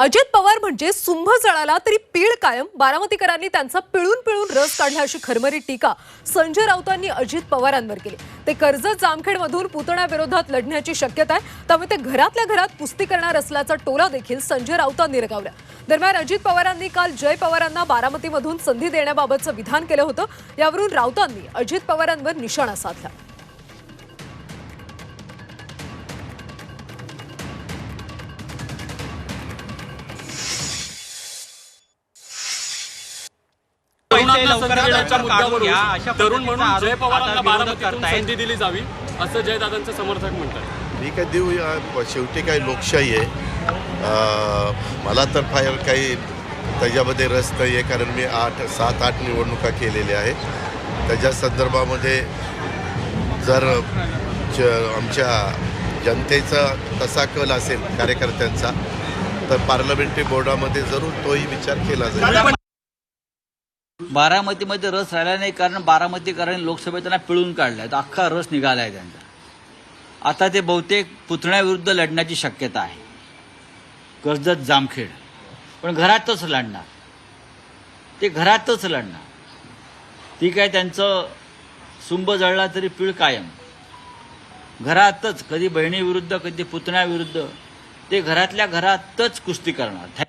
अजित पवार म्हणजे सुंभ जळाला तरी पीळ कायम. बारामतीकरांनी त्यांचा पिळून पिळून रस काढला अशी खरमरी टीका संजय राऊतांनी अजित पवारांवर केली. ते कर्जत जामखेडमधून पुतण्याविरोधात लढण्याची शक्यता आहे. त्यामुळे ते घरातल्या घरात पुस्ती करणार असल्याचा टोला देखील संजय राऊतांनी रगावला. दरम्यान अजित पवारांनी काल जय पवारांना बारामतीमधून संधी देण्याबाबतचं विधान केलं होतं. यावरून राऊतांनी अजित पवारांवर निशाणा साधला. पैसे तरुणांना लवकरात संधी देण्याच्या लवकर काढून मुद्द्यावरून घ्या अशा तरुण पद्धतीचा म्हणून आरोप जय पवारांना आता विरोधक बारामतीतून करतायत. संधी दिली जावी असं जयदादांचे समर्थक म्हणतात. मी काय देऊ या शेवटी काही लोकशाही आहे. अं, मला तर फार काही त्याच्यामध्ये रस नाही आहे कारण मी आठ सात आठ निवडणुका केलेल्या आहेत. त्याच्या संदर्भामध्ये जर ज आमच्या जनतेचा तसा कल असेल कार्यकर्त्यांचा तर पार्लमेंटरी बोर्डामध्ये जरूर तोही विचार केला जाईल. बारामतीमध्ये रस राहिला नाही कारण बारामतीकरांनी लोकसभेत त्यांना पिळून काढलाय. तर अख्खा रस निघाला आहे त्यांचा. आता ते बहुतेक पुतण्याविरुद्ध लढण्याची शक्यता आहे. कर्जत जामखेड. पण घरातच लढणार. ते घरातच लढणार. ती काय त्यांचं सुंब जळला तरी पीळ कायम. घरातच कधी बहिणीविरुद्ध कधी पुतण्याविरुद्ध ते घरातल्या घरातच कुस्ती करणार.